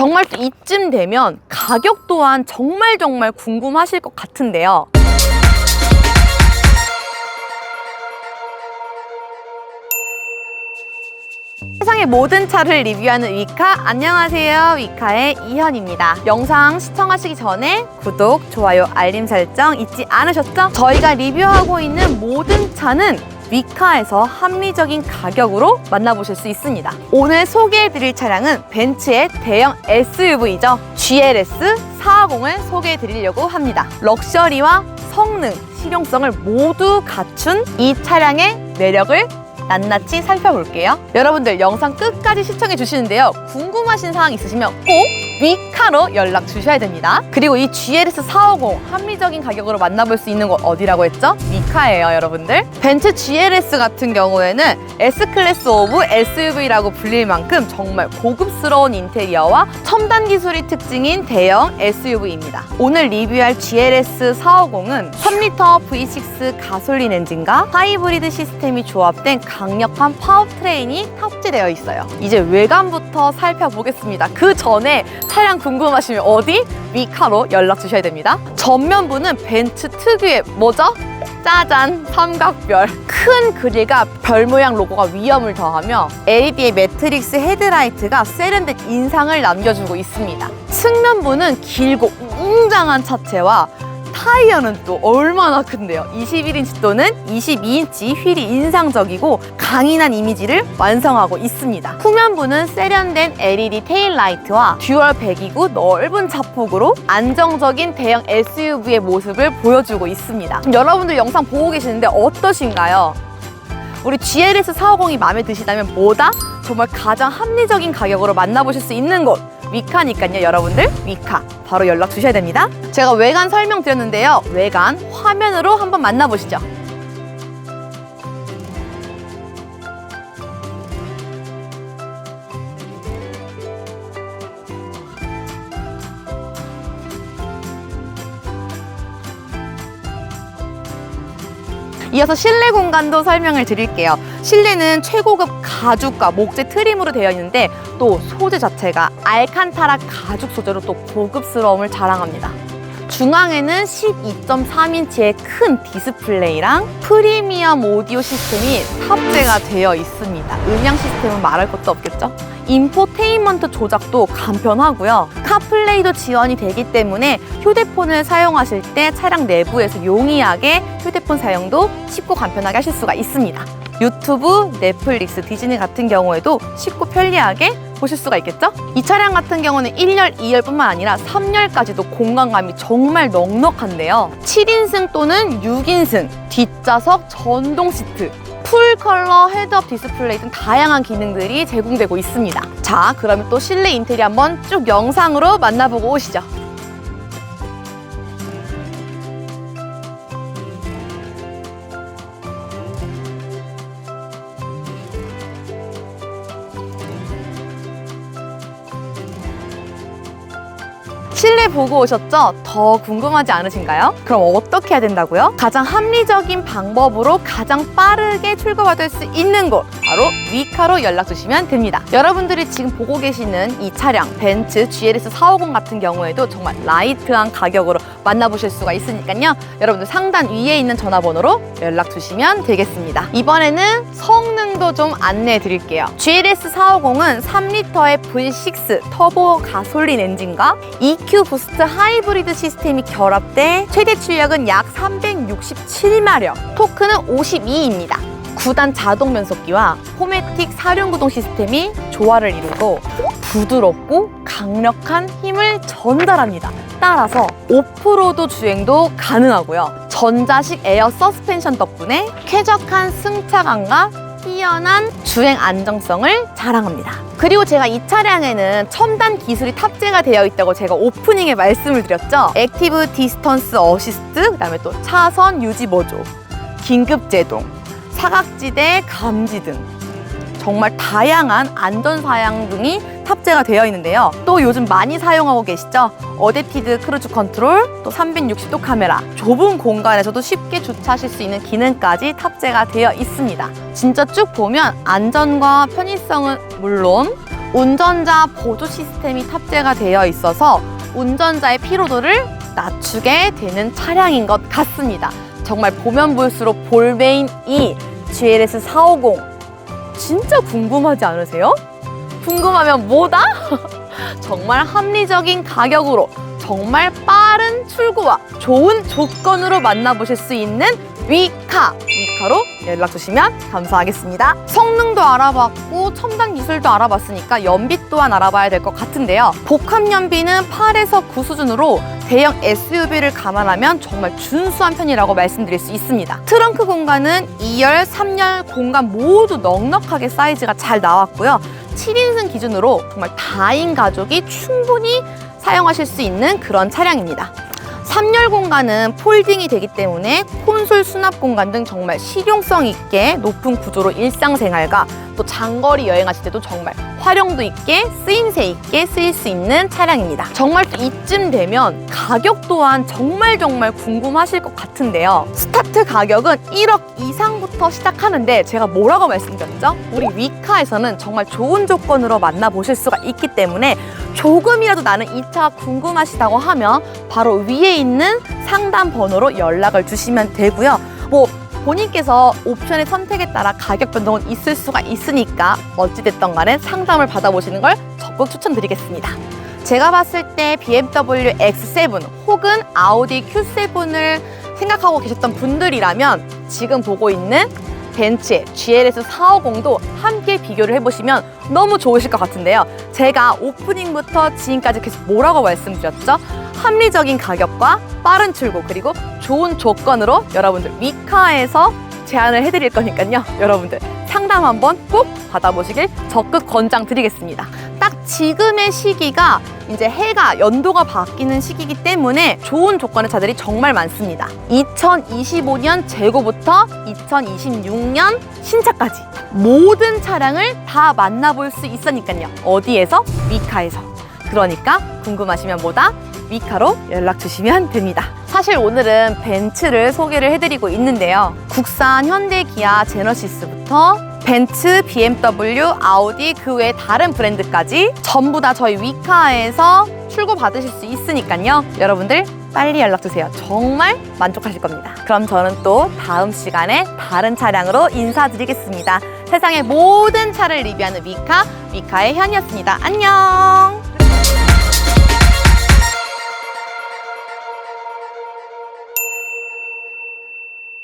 정말 또 이쯤 되면 가격 또한 정말 정말 궁금하실 것 같은데요. 세상의 모든 차를 리뷰하는 위카 안녕하세요 위카의 이현입니다 영상 시청하시기 전에 구독, 좋아요, 알림 설정 잊지 않으셨죠? 저희가 리뷰하고 있는 모든 차는 위카에서 합리적인 가격으로 만나보실 수 있습니다 오늘 소개해드릴 차량은 벤츠의 대형 SUV죠 GLS 450을 소개해드리려고 합니다 럭셔리와 성능, 실용성을 모두 갖춘 이 차량의 매력을 낱낱이 살펴볼게요. 여러분들 영상 끝까지 시청해 주시는데요. 궁금하신 사항 있으시면 꼭 위카로 연락 주셔야 됩니다. 그리고 이 GLS 450 합리적인 가격으로 만나볼 수 있는 곳 어디라고 했죠? 위카예요, 여러분들. 벤츠 GLS 같은 경우에는 S클래스 오브 SUV라고 불릴 만큼 정말 고급스러운 인테리어와 첨단 기술이 특징인 대형 SUV입니다. 오늘 리뷰할 GLS 450은 3리터 V6 가솔린 엔진과 하이브리드 시스템이 조합된 강력한 파워트레인이 탑재되어 있어요. 이제 외관부터 살펴보겠습니다. 그 전에 차량 궁금하시면 어디? 위카로 연락 주셔야 됩니다. 전면부는 벤츠 특유의 뭐죠? 짜잔 삼각별 큰 그릴과 별 모양 로고가 위험을 더하며 LED의 매트릭스 헤드라이트가 세련된 인상을 남겨주고 있습니다. 측면부는 길고 웅장한 차체와 타이어는 또 얼마나 큰데요. 21인치 또는 22인치 휠이 인상적이고 강인한 이미지를 완성하고 있습니다. 후면부는 세련된 LED 테일라이트와 듀얼 배기구 넓은 자폭으로 안정적인 대형 SUV의 모습을 보여주고 있습니다. 여러분들 영상 보고 계시는데 어떠신가요? 우리 GLS 450이 마음에 드시다면 뭐다? 정말 가장 합리적인 가격으로 만나보실 수 있는 곳 위카니까요 여러분들 위카 바로 연락 주셔야 됩니다. 제가 외관 설명드렸는데요. 외관 화면으로 한번 만나보시죠. 이어서 실내 공간도 설명을 드릴게요. 실내는 최고급 가죽과 목재 트림으로 되어 있는데 또 소재 자체가 알칸타라 가죽 소재로 또 고급스러움을 자랑합니다. 중앙에는 12.3인치의 큰 디스플레이랑 프리미엄 오디오 시스템이 탑재가 되어 있습니다. 음향 시스템은 말할 것도 없겠죠? 인포테인먼트 조작도 간편하고요. 카플레이도 지원이 되기 때문에 휴대폰을 사용하실 때 차량 내부에서 용이하게 휴대폰 사용도 쉽고 간편하게 하실 수가 있습니다. 유튜브, 넷플릭스, 디즈니 같은 경우에도 쉽고 편리하게 보실 수가 있겠죠? 이 차량 같은 경우는 1열, 2열뿐만 아니라 3열까지도 공간감이 정말 넉넉한데요. 7인승 또는 6인승, 뒷좌석 전동 시트, 풀 컬러 헤드업 디스플레이 등 다양한 기능들이 제공되고 있습니다. 자, 그러면 또 실내 인테리어 한번 쭉 영상으로 만나보고 오시죠. 실내 보고 오셨죠? 더 궁금하지 않으신가요? 그럼 어떻게 해야 된다고요? 가장 합리적인 방법으로 가장 빠르게 출고받을 수 있는 곳 바로 위카로 연락 주시면 됩니다. 여러분들이 지금 보고 계시는 이 차량 벤츠 GLS 450 같은 경우에도 정말 라이트한 가격으로 만나보실 수가 있으니까요. 여러분들 상단 위에 있는 전화번호로 연락 주시면 되겠습니다. 이번에는 성능도 좀 안내해 드릴게요. GLS 450은 3리터의 V6 터보 가솔린 엔진과 EQ 부스트 하이브리드 시스템이 결합돼 최대 출력은 약 367마력, 토크는 52입니다. 9단 자동 변속기와 포매틱 사륜 구동 시스템이 조화를 이루고 부드럽고 강력한 힘을 전달합니다. 따라서 오프로드 주행도 가능하고요. 전자식 에어 서스펜션 덕분에 쾌적한 승차감과 뛰어난 주행 안정성을 자랑합니다. 그리고 제가 이 차량에는 첨단 기술이 탑재가 되어 있다고 제가 오프닝에 말씀을 드렸죠. 액티브 디스턴스 어시스트, 그다음에 또 차선 유지 보조, 긴급 제동, 사각지대 감지 등 정말 다양한 안전 사양 등이 탑재가 되어 있는데요. 또 요즘 많이 사용하고 계시죠? 어댑티드 크루즈 컨트롤, 또 360도 카메라, 좁은 공간에서도 쉽게 주차하실 수 있는 기능까지 탑재가 되어 있습니다. 진짜 쭉 보면 안전과 편의성은 물론 운전자 보조 시스템이 탑재가 되어 있어서 운전자의 피로도를 낮추게 되는 차량인 것 같습니다. 정말 보면 볼수록 볼메인 E GLS 450 진짜 궁금하지 않으세요? 궁금하면 뭐다? 정말 합리적인 가격으로 정말 빠른 출고와 좋은 조건으로 만나보실 수 있는 위카 위카로 연락 주시면 감사하겠습니다. 성능도 알아봤고 첨단 기술도 알아봤으니까 연비 또한 알아봐야 될 것 같은데요. 복합 연비는 8에서 9 수준으로 대형 SUV를 감안하면 정말 준수한 편이라고 말씀드릴 수 있습니다. 트렁크 공간은 2열, 3열 공간 모두 넉넉하게 사이즈가 잘 나왔고요. 7인승 기준으로 정말 다인 가족이 충분히 사용하실 수 있는 그런 차량입니다. 3열 공간은 폴딩이 되기 때문에 콘솔 수납 공간 등 정말 실용성 있게 높은 구조로 일상생활과 또 장거리 여행하실 때도 정말 활용도 있게 쓰임새 있게 쓰일 수 있는 차량입니다. 정말 또 이쯤 되면 가격 또한 정말 정말 궁금하실 것 같은데요. 스타트 가격은 1억 이상부터 시작하는데 제가 뭐라고 말씀드렸죠? 우리 위카에서는 정말 좋은 조건으로 만나보실 수가 있기 때문에 조금이라도 나는 이 차가 궁금하시다고 하면 바로 위에 있는 상담 번호로 연락을 주시면 되고요. 뭐 본인께서 옵션의 선택에 따라 가격 변동은 있을 수가 있으니까 어찌됐던 간에 상담을 받아보시는 걸 적극 추천드리겠습니다. 제가 봤을 때 BMW X7 혹은 아우디 Q7을 생각하고 계셨던 분들이라면 지금 보고 있는 벤츠의 GLS 450도 함께 비교를 해보시면 너무 좋으실 것 같은데요. 제가 오프닝부터 지금까지 계속 뭐라고 말씀드렸죠? 합리적인 가격과 빠른 출고 그리고 좋은 조건으로 여러분들 위카에서 제안을 해드릴 거니까요. 여러분들 상담 한번 꼭 받아보시길 적극 권장 드리겠습니다. 딱 지금의 시기가 이제 해가 연도가 바뀌는 시기이기 때문에 좋은 조건의 차들이 정말 많습니다. 2025년 재고부터 2026년 신차까지 모든 차량을 다 만나볼 수 있으니까요. 어디에서? 위카에서. 그러니까 궁금하시면 뭐다? 위카로 연락 주시면 됩니다. 사실 오늘은 벤츠를 소개를 해드리고 있는데요. 국산 현대 기아 제너시스부터 벤츠, BMW, 아우디 그 외 다른 브랜드까지 전부 다 저희 위카에서 출고 받으실 수 있으니까요. 여러분들 빨리 연락 주세요. 정말 만족하실 겁니다. 그럼 저는 또 다음 시간에 다른 차량으로 인사드리겠습니다. 세상의 모든 차를 리뷰하는 위카, 위카의 현이었습니다. 안녕!